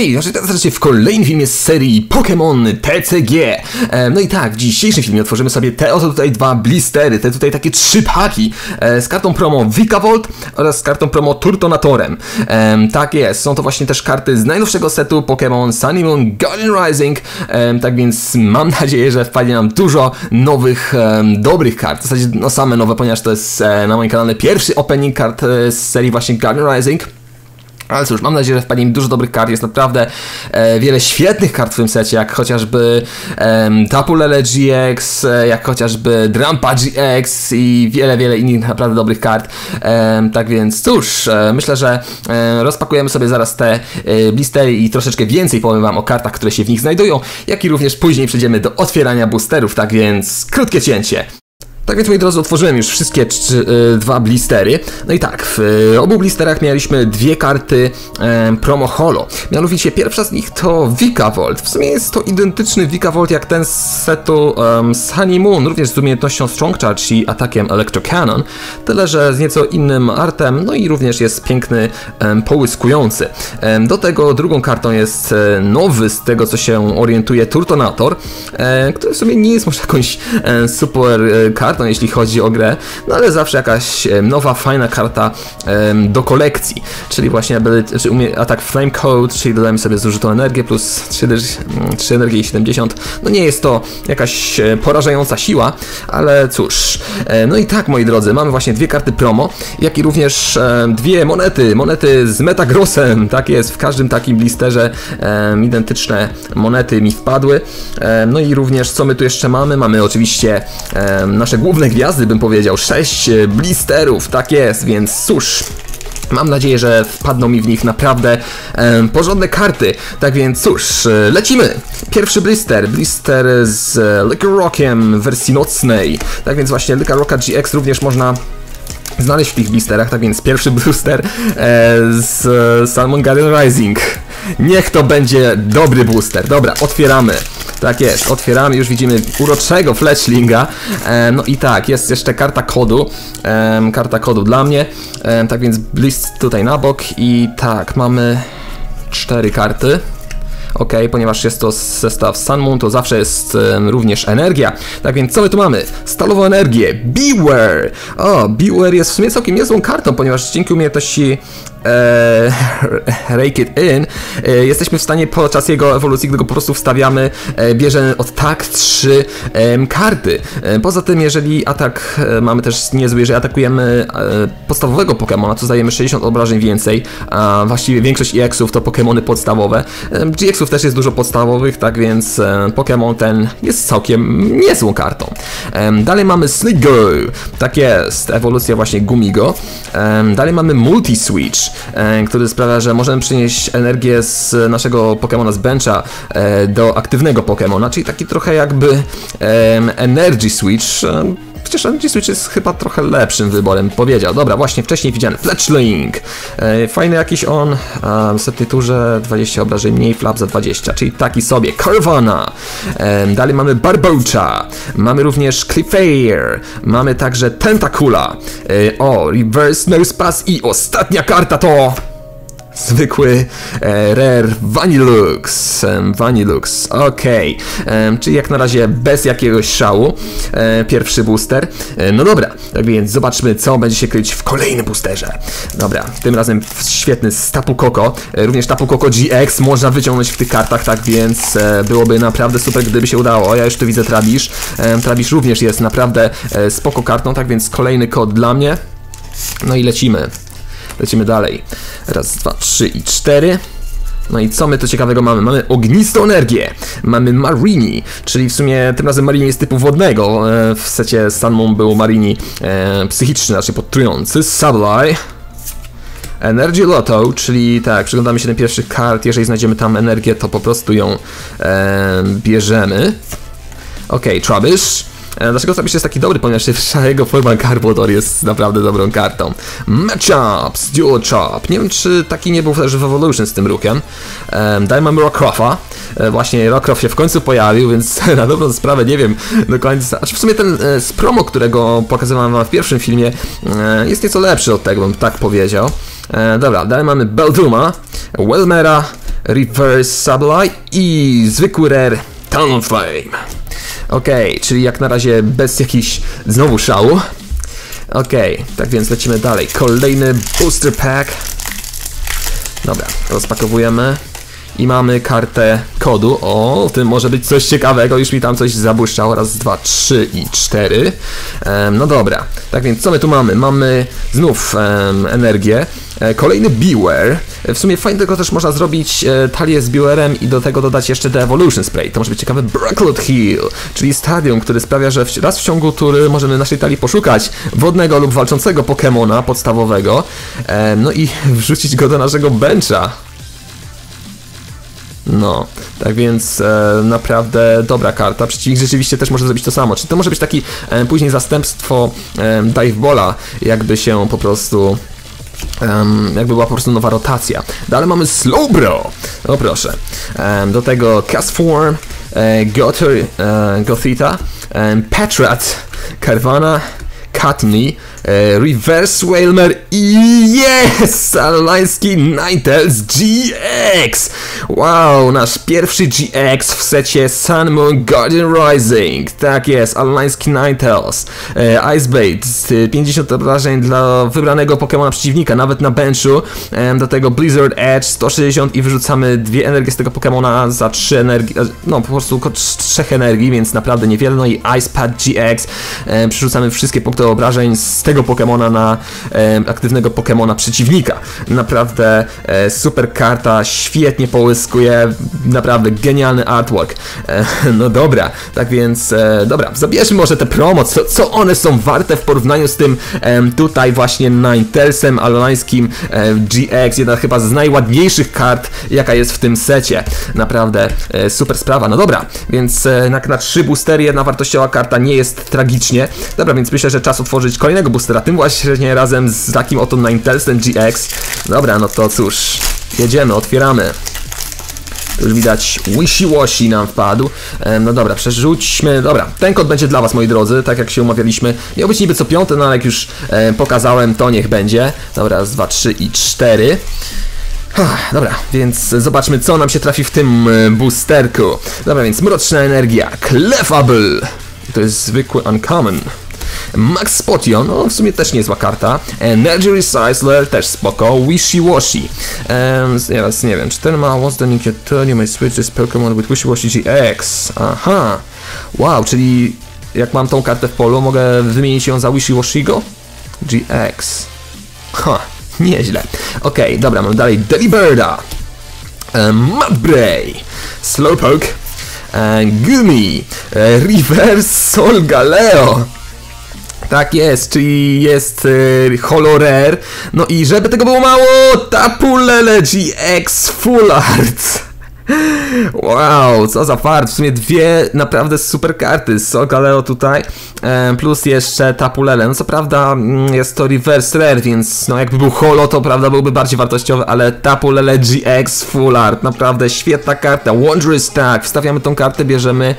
Hej, znaczy teraz w kolejnym filmie z serii Pokémon TCG. E, no i tak, w dzisiejszym filmie otworzymy sobie te oto tutaj dwa blistery, te tutaj takie trzy paki e, z kartą promo Vikavolt oraz z kartą promo Turtonatorem. E, tak jest, są to właśnie też karty z najnowszego setu Pokémon Moon Guardian Rising, e, tak więc mam nadzieję, że wpadnie nam dużo nowych, e, dobrych kart, w zasadzie no same nowe, ponieważ to jest e, na moim kanale pierwszy opening kart z serii właśnie Guardian Rising. Ale cóż, mam nadzieję, że wpadnie mi dużo dobrych kart. Jest naprawdę e, wiele świetnych kart w tym secie, jak chociażby e, Tapulele GX, e, jak chociażby Drampa GX i wiele, wiele innych naprawdę dobrych kart. E, tak więc cóż, e, myślę, że e, rozpakujemy sobie zaraz te e, blistery i troszeczkę więcej powiem Wam o kartach, które się w nich znajdują, jak i również później przejdziemy do otwierania boosterów. Tak więc krótkie cięcie. Tak więc moi drodzy, otworzyłem już wszystkie y, dwa blistery. No i tak, w y, obu blisterach mieliśmy dwie karty y, promo holo. Mianowicie pierwsza z nich to Vikavolt. W sumie jest to identyczny Vikavolt jak ten z setu um, Sunny Moon, również z umiejętnością Strong Charge i atakiem Electro Cannon. Tyle, że z nieco innym artem, no i również jest piękny, um, połyskujący. Um, do tego drugą kartą jest e, nowy, z tego co się orientuje, Turtonator, e, który w sumie nie jest może jakąś e, super e, kartą, jeśli chodzi o grę, no ale zawsze jakaś nowa, fajna karta e, do kolekcji, czyli właśnie ability, czy umie, atak Flame Code, czyli dodajemy sobie zużytą energię plus 3, 3 energii i 70. No nie jest to jakaś e, porażająca siła, ale cóż. E, no i tak, moi drodzy, mamy właśnie dwie karty promo, jak i również e, dwie monety, monety z Metagrossem, tak jest, w każdym takim blisterze identyczne monety mi wpadły. No i również co my tu jeszcze mamy? Mamy oczywiście nasze główne gwiazdy, bym powiedział, sześć e, blisterów, tak jest, więc cóż. Mam nadzieję, że wpadną mi w nich naprawdę e, porządne karty. Tak więc cóż, e, lecimy! Pierwszy blister, blister z e, Liquor Rockiem w wersji nocnej. Tak więc właśnie Liquor Rocka GX również można znaleźć w tych blisterach, tak więc pierwszy booster e, z e, Salmon Guardian Rising. Niech to będzie dobry booster. Dobra, otwieramy. Tak jest, otwieramy, już widzimy uroczego Fletchlinga. E, no i tak, jest jeszcze karta kodu. E, karta kodu dla mnie. E, tak więc list tutaj na bok i tak, mamy cztery karty. Ok, ponieważ jest to zestaw Sun Moon, to zawsze jest również energia. Tak więc co my tu mamy? Stalową energię. Beware! O, Beware jest w sumie całkiem niezłą kartą, ponieważ dzięki umiejętności e, Rake It In e, jesteśmy w stanie podczas jego ewolucji, gdy go po prostu wstawiamy, e, bierzemy od tak trzy em, karty. E, poza tym, jeżeli atak e, mamy też niezły, jeżeli atakujemy e, podstawowego Pokemona, to zdajemy 60 obrażeń więcej, a właściwie większość EX-ów to Pokemony podstawowe. E, GX-ów też jest dużo podstawowych, tak więc e, Pokémon ten jest całkiem niezłą kartą. Dalej mamy Sligo, tak jest, ewolucja właśnie Gumigo. Dalej mamy Multi Switch, e, który sprawia, że możemy przynieść energię z naszego Pokemona z bencha e, do aktywnego Pokemona, czyli taki trochę jakby Energy Switch. Chociaż Energy Switch jest chyba trochę lepszym wyborem, powiedział. Dobra, właśnie wcześniej widziany Fletchling. E, fajny jakiś on, a w setnej turze 20 obrażeń mniej, flap za 20, czyli taki sobie. Carvana. E, dalej mamy Barbocha. Mamy również Clefairy. Mamy także Tentacula. E, o, Reverse Nose Pass i ostatnia karta to... Zwykły e, Rare Vanilux. em, Vanilux, okej. Em, Czyli jak na razie bez jakiegoś szału. E, pierwszy booster. E, no dobra, tak więc zobaczmy, co będzie się kryć w kolejnym boosterze. Dobra, tym razem świetny z Tapu Koko. E, również Tapu Koko GX można wyciągnąć w tych kartach, tak więc e, byłoby naprawdę super, gdyby się udało. O, ja już tu widzę Trabisz. E, Trabisz również jest naprawdę e, spoko kartą, tak więc kolejny kod dla mnie. No i lecimy. Lecimy dalej. Raz, dwa, trzy i cztery. No i co my tu ciekawego mamy? Mamy ognistą energię, mamy Marini, czyli w sumie tym razem Marini jest typu wodnego. E, W secie Sun Moon był Marini e, psychiczny, raczej podtrujący. Sublime. Energy Lotto, czyli tak, przyglądamy się ten pierwszy kart, jeżeli znajdziemy tam energię, to po prostu ją e, bierzemy. Okej, Trubbish. E, Dlaczego Trubbish jest taki dobry? Ponieważ jego forma Carbodor jest naprawdę dobrą kartą. Matchups, Dual Chop. Nie wiem, czy taki nie był też w Evolution z tym rukiem. Dalej mamy Rockroffa. E, Właśnie Rockruff się w końcu pojawił, więc na dobrą sprawę nie wiem do końca. Znaczy w sumie ten e, z promo, którego pokazywałem wam w pierwszym filmie, jest nieco lepszy od tego, bym tak powiedział. Dobra, dalej mamy Belduma, Welmera, Reverse Sublight i zwykły rare Talonflame. Okej, okay, czyli jak na razie bez jakichś znowu szału. Okej, okay, tak więc lecimy dalej. Kolejny booster pack. Dobra, rozpakowujemy. I mamy kartę kodu. O, tym może być coś ciekawego. Już mi tam coś zabłyszczało. Raz, dwa, trzy i cztery. Um, no dobra. Tak więc co my tu mamy? Mamy znów um, energię. E, kolejny Beware. W sumie fajnie też można zrobić e, talię z Bewarem i do tego dodać jeszcze The Evolution Spray. To może być ciekawy Bracklot Hill, czyli stadium, które sprawia, że raz w ciągu tury możemy naszej talii poszukać wodnego lub walczącego Pokemona podstawowego, e, no i wrzucić go do naszego bencha. No, tak więc e, naprawdę dobra karta. Przeciwnik rzeczywiście też może zrobić to samo. Czy to może być taki e, później zastępstwo e, Dive Bola, jakby się po prostu Um, jakby była po prostu nowa rotacja. Dalej mamy Slowbro. No proszę. Um, do tego Castform, e, e, Gothita, um, Petrat, Carvana, Katni, e, Reverse Whalmer i yes! Alański Ninetales GX! Wow, nasz pierwszy GX w secie Sun Moon Guardian Rising. Tak jest, Alański Ninetales. E, Icebait, 50 obrażeń dla wybranego Pokemona przeciwnika, nawet na benchu. E, do tego Blizzard Edge 160 i wyrzucamy dwie energie z tego Pokemona za 3 energii, e, no po prostu 3 energii, więc naprawdę niewiele. No i Icepad GX, e, przerzucamy wszystkie punkty obrażeń z tego Pokemona na e, aktywnego Pokemona przeciwnika. Naprawdę e, super karta, świetnie połyskuje, naprawdę genialny artwork. E, no dobra, tak więc e, dobra, zabierzmy może te promo, co, co one są warte w porównaniu z tym tutaj właśnie Ninetelsem alonańskim GX, jedna chyba z najładniejszych kart, jaka jest w tym secie. Naprawdę e, super sprawa. No dobra, więc e, na, na trzy boostery jedna wartościowa karta nie jest tragicznie. Dobra, więc myślę, że czas otworzyć kolejnego boostera, tym właśnie razem z takim oto Ninetelsem GX. Dobra, no to cóż, jedziemy, otwieramy. Już widać wishy-washy nam wpadł. no dobra, przerzućmy. Dobra, ten kod będzie dla Was, moi drodzy, tak jak się umawialiśmy. Miał być niby co piąte, no ale jak już pokazałem, to niech będzie. Dobra, raz, dwa, trzy i cztery. Dobra, więc zobaczmy co nam się trafi w tym e, boosterku. Dobra, więc mroczna energia, Clefable. To jest zwykły uncommon. Max Potion, no w sumie też niezła karta. Energy Recycler, też spoko. Wishy Washy. Um, teraz nie wiem, czy ten ma What's the Nick You may switch this Pokemon with Wishy Washy GX. Aha. Wow, czyli jak mam tą kartę w polu, mogę wymienić ją za Wishy Washigo? GX. Ha, nieźle. Okej, okay, dobra, mam dalej Delibirda. Um, Mudbray. Slowpoke. Um, Gumi. Uh, Reverse Sol Galeo. Tak jest, czyli jest yy. No i żeby tego było mało, Tapu Lele GX Full Art. Wow, co za fart, w sumie dwie naprawdę super karty, Sogaleo tutaj, plus jeszcze Tapulele, no co prawda mm, jest to reverse rare, więc no jakby był holo, to prawda byłby bardziej wartościowy, ale Tapulele GX Full Art, naprawdę świetna karta, Wondrous tak, wstawiamy tą kartę, bierzemy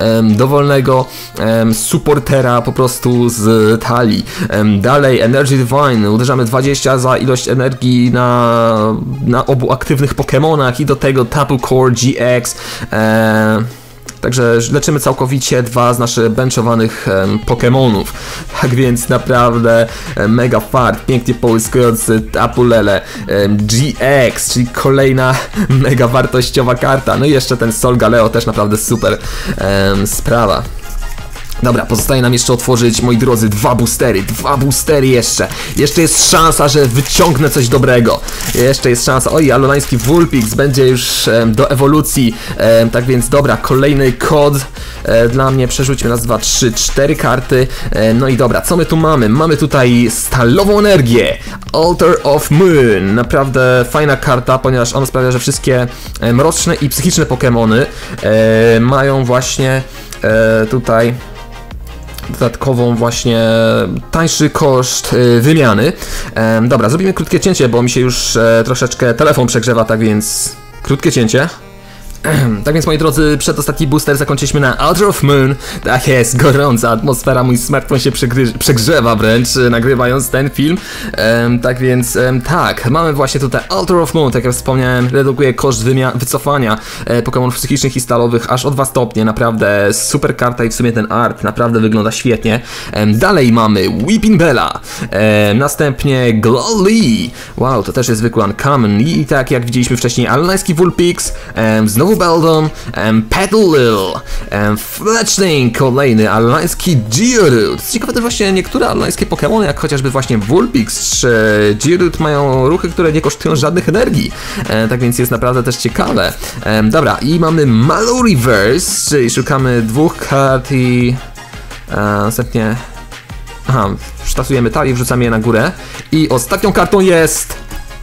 um, dowolnego um, supportera po prostu z talii. Um, dalej Energy Divine, uderzamy 20 za ilość energii na, na obu aktywnych Pokémonach i do tego Tapu Core GX. E, Także leczymy całkowicie dwa z naszych benchowanych um, Pokémonów. Tak więc naprawdę um, mega fart, pięknie połyskujący Tapulele um, GX, czyli kolejna mega wartościowa karta. No i jeszcze ten Sol Galeo też naprawdę super sprawa. Dobra, pozostaje nam jeszcze otworzyć, moi drodzy, dwa boostery, dwa boostery jeszcze. Jeszcze jest szansa, że wyciągnę coś dobrego. Jeszcze jest szansa. Oj, alonański Vulpix będzie już do ewolucji. tak więc dobra, kolejny kod e, dla mnie. Przerzućmy raz, dwa, trzy, cztery karty. no i dobra, co my tu mamy? Mamy tutaj stalową energię. Altar of Moon. Naprawdę fajna karta, ponieważ ona sprawia, że wszystkie mroczne i psychiczne Pokémony e, mają właśnie e, tutaj dodatkową właśnie tańszy koszt y, wymiany. Dobra, zrobimy krótkie cięcie, bo mi się już e, troszeczkę telefon przegrzewa, tak więc krótkie cięcie. tak więc moi drodzy, przedostatni booster zakończyliśmy na Ultra of Moon. Tak jest, gorąca atmosfera, mój smartfon się przegrzewa wręcz, e, nagrywając ten film. Em, tak więc, em, tak, mamy właśnie tutaj Ultra of Moon, tak jak wspomniałem, redukuje koszt wycofania e, Pokémonów psychicznych i stalowych aż o 2 stopnie, naprawdę super karta i w sumie ten art naprawdę wygląda świetnie. Em, dalej mamy Weeping Bella, em, następnie Glowly, wow, to też jest zwykły Uncommon i tak jak widzieliśmy wcześniej, Alanański Vulpix, em, znowu Beldon, um, Petalil, um, Fletchling, kolejny alanański Geodude. Ciekawe też właśnie niektóre alanańskie Pokémony, jak chociażby właśnie Vulpix czy Geodude mają ruchy, które nie kosztują żadnych energii. E, tak więc jest naprawdę też ciekawe. E, dobra, i mamy Malo Reverse, czyli szukamy dwóch kart i e, następnie Aha, sztasujemy talii, wrzucamy je na górę. I ostatnią kartą jest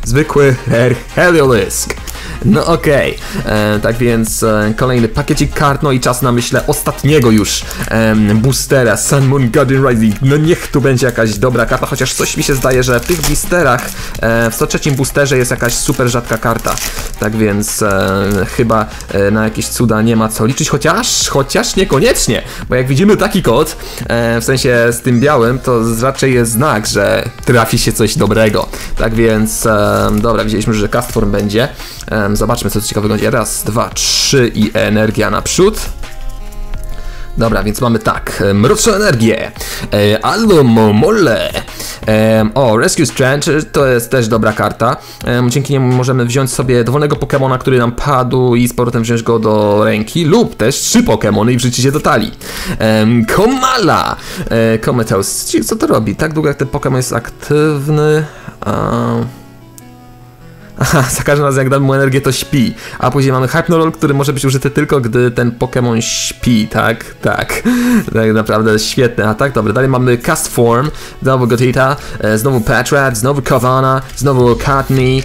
zwykły Her Heliolisk. No okej, e, tak więc e, kolejny pakiecik kart, no i czas na myślę ostatniego już e, boostera Sun Moon Guardian Rising. No niech tu będzie jakaś dobra karta, chociaż coś mi się zdaje, że w tych blisterach, e, w 103 boosterze jest jakaś super rzadka karta. Tak więc e, chyba e, na jakieś cuda nie ma co liczyć, chociaż, chociaż niekoniecznie, bo jak widzimy taki kod, w sensie z tym białym, to raczej jest znak, że trafi się coś dobrego. Tak więc, dobra, widzieliśmy, że Castform będzie. Zobaczmy, co ciekawego będzie. Raz, dwa, trzy i energia naprzód. Dobra, więc mamy tak, mroczną energię, e, Albo Mole, e, o, Rescue Strand, to jest też dobra karta, e, dzięki niemu możemy wziąć sobie dowolnego Pokemona, który nam padł i z powrotem wziąć go do ręki, lub też trzy Pokemony i wrzucić je do talii. E, Komala, e, co to robi? Tak długo jak ten Pokemon jest aktywny... A... Aha, za każdym razem jak damy mu energię to śpi. A później mamy Hypnolol, który może być użyty tylko gdy ten Pokémon śpi, tak? Tak. Tak naprawdę świetny atak. Dobra, dalej mamy Cast Form, znowu Gotita, e, znowu Patrat, znowu Kavana, znowu Katni,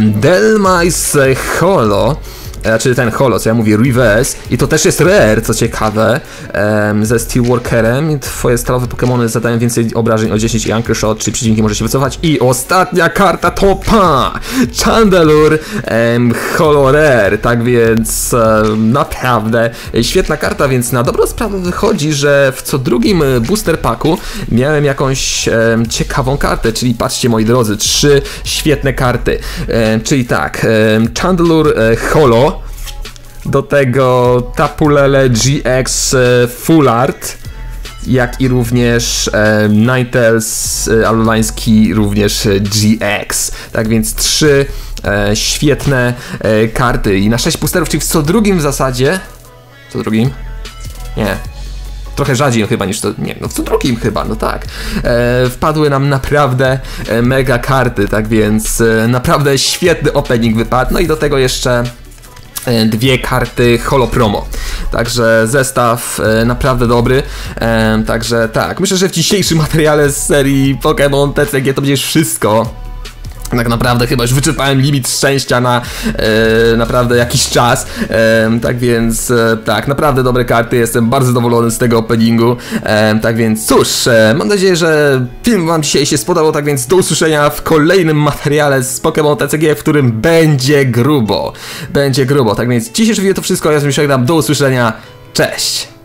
Delmice Holo. Znaczy ten holo, co ja mówię, reverse i to też jest rare, co ciekawe, em, ze Steelworkerem. Twoje stalowe Pokémony zadają więcej obrażeń o 10 i Anchor Shot, czyli przeciwnik może się wycofać. I ostatnia karta to pa! Chandelure em, holo rare, tak więc em, naprawdę świetna karta, więc na dobrą sprawę wychodzi, że w co drugim e, booster packu miałem jakąś em, ciekawą kartę, czyli patrzcie moi drodzy, trzy świetne karty, Em, czyli tak, em, Chandelure e, holo, do tego Tapulele GX e, Full Art, jak i również e, Ninetales e, alulański również e, GX. Tak więc trzy e, świetne e, karty i na 6 boosterów, czyli w co drugim w zasadzie. Co drugim? Nie. Trochę rzadziej chyba niż to. Nie, no co drugim chyba, no tak. E, wpadły nam naprawdę e, mega karty, tak więc e, naprawdę świetny opening wypadł. No i do tego jeszcze dwie karty Holo Promo. Także zestaw e, naprawdę dobry. E, także tak, myślę, że w dzisiejszym materiale z serii Pokémon TCG to będzie wszystko. Tak naprawdę chyba już wyczerpałem limit szczęścia na e, naprawdę jakiś czas. E, tak więc e, tak, naprawdę dobre karty, jestem bardzo zadowolony z tego openingu. Tak więc cóż, e, mam nadzieję, że film wam dzisiaj się spodobał, tak więc do usłyszenia w kolejnym materiale z Pokémon TCG, w którym będzie grubo. Będzie grubo, tak więc dzisiejsze video to wszystko, ja z żegnam, do usłyszenia, cześć!